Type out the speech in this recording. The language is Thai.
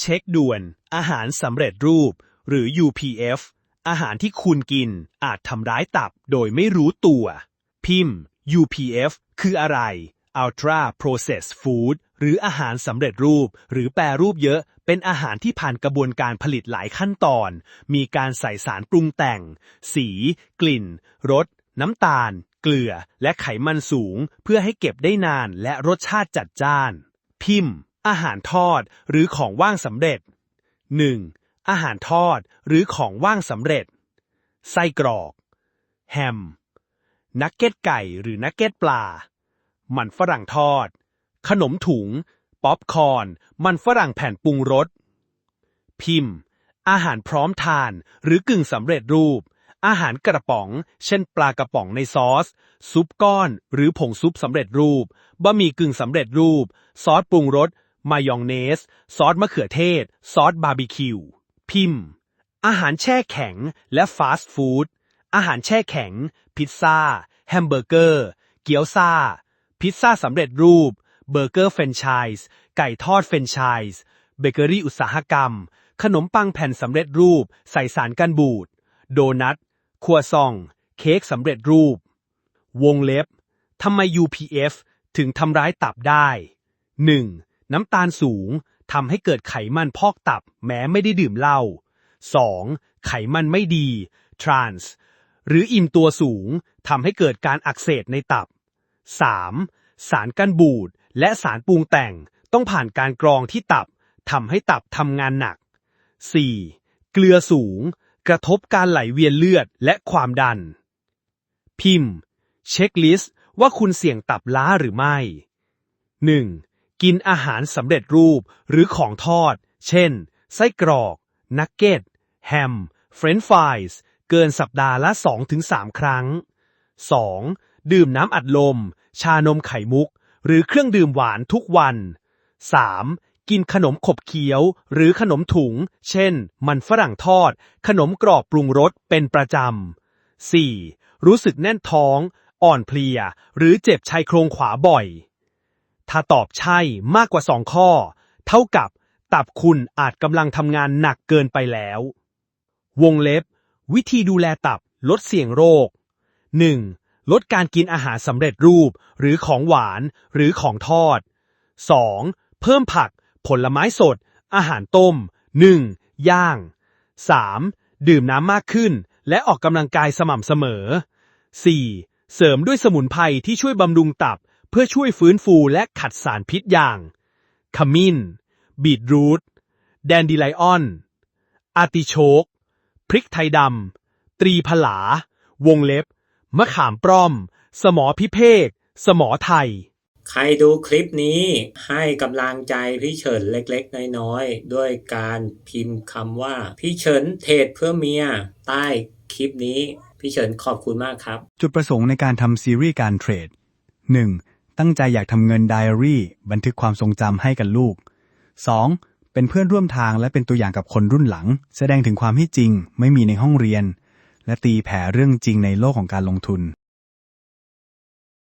เช็คด่วน อาหารสำเร็จรูป หรือ UPF อาหารที่คุณกินอาจทำร้ายตับโดยไม่รู้ตัว พิมพ์ UPF คืออะไร Ultra Processed Food หรืออาหารสำเร็จรูป หรือแปรรูปเยอะ เป็นอาหารที่ผ่านกระบวนการผลิตหลายขั้นตอน มีการใส่สารปรุงแต่ง สี กลิ่น รส น้ำตาล เกลือ และไขมันสูง เพื่อให้เก็บได้นานและรสชาติจัดจ้าน พิมพ์ อาหารทอดหรือของว่างสำเร็จ 1. อาหารทอดหรือของว่างสำเร็จ ไส้กรอก แฮม นักเก็ตไก่หรือนักเก็ตปลา มันฝรั่งทอด ขนมถุง ป๊อปคอร์น มันฝรั่งแผ่นปรุงรส พิมพ์ อาหารพร้อมทานหรือกึ่งสำเร็จรูป อาหารกระป๋อง เช่นปลากระป๋องในซอส ซุปก้อน หรือผงซุปสำเร็จรูป บะหมี่กึ่งสำเร็จรูป ซอสปรุงรส มายองเนส ซอสมะเขือเทศ ซอสบาร์บีคิว พิมพ์ อาหารแช่แข็งและฟาสต์ฟู้ด อาหารแช่แข็ง พิซซ่า แฮมเบอร์เกอร์ เกี๊ยวซ่า พิซซ่าสำเร็จรูป เบอร์เกอร์เฟรนไชส์ ไก่ทอดเฟรนไชส์ เบเกอรี่อุตสาหกรรม ขนมปังแผ่นสำเร็จรูป ใส่สารกันบูด โดนัท ครัวซอง เค้กสำเร็จรูป วงเล็บทำไม UPF ถึงทำร้ายตับได้ 1. น้ำตาลสูงทำให้เกิดไขมันพอกตับ แม้ไม่ได้ดื่มเหล้า 2. ไขมันไม่ดี trans หรืออิ่มตัวสูงทำให้เกิดการอักเสบในตับ 3. สารกันบูดและสารปรุงแต่งต้องผ่านการกรองที่ตับทำให้ตับทำงานหนัก 4. เกลือสูง กระทบการไหลเวียนเลือดและความดัน พิมพ์ เช็คลิสต์ว่าคุณเสี่ยงตับล้าหรือไม่ 1. กินอาหารสำเร็จรูปหรือของทอด เช่น ไส้กรอก นักเก็ต แฮม เฟรนช์ฟรายส์ เกินสัปดาห์ละ 2-3 ครั้ง 2. ดื่มน้ำอัดลม ชานมไข่มุก หรือเครื่องดื่มหวานทุกวัน 3. กินขนมขบเคี้ยว หรือขนมถุง เช่น มันฝรั่งทอด ขนมกรอบปรุงรสเป็นประจำ 4. รู้สึกแน่นท้อง อ่อนเพลีย หรือเจ็บชายโครงขวาบ่อย ถ้าตอบใช่มากกว่า 2 ข้อ เท่ากับตับคุณอาจกำลังทำงานหนักเกินไปแล้ว วงเล็บ วิธีดูแลตับลดเสี่ยงโรค 1. ลดการกินอาหารสำเร็จรูป หรือของหวานหรือของทอด 2. เพิ่มผัก ผลไม้สด อาหารต้มนึ่งย่าง 3. ดื่มน้ำมากขึ้น และออกกำลังกายสม่ำเสมอ 4. เสริมด้วยสมุนไพรที่ช่วยบำรุงตับ เพื่อช่วยฟื้นฟูและขัดสารพิษอย่างขมิ้น บีทรูท แดนดิไลออน อาร์ติโชก พริกไทยดำ ตรีผลา วงเล็บ มะขามป้อม สมอพิเภก สมอไทย ใครดูคลิปนี้ให้กำลังใจพี่เฉินเล็กๆ น้อยๆ ด้วยการพิมพ์คำว่า พี่เฉินเทรดเพื่อเมีย ใต้คลิปนี้ พี่เฉินขอบคุณมากครับ จุดประสงค์ในการทำซีรีส์การเทรด 1. ตั้งใจอยากทำเงินไดอารี่ บันทึกความทรงจำให้กับลูก 2. เป็นเพื่อนร่วมทางและเป็นตัวอย่างกับคนรุ่นหลัง แสดงถึงความที่จริงไม่มีในห้องเรียน และตีแผ่เรื่องจริงในโลกของการลงทุน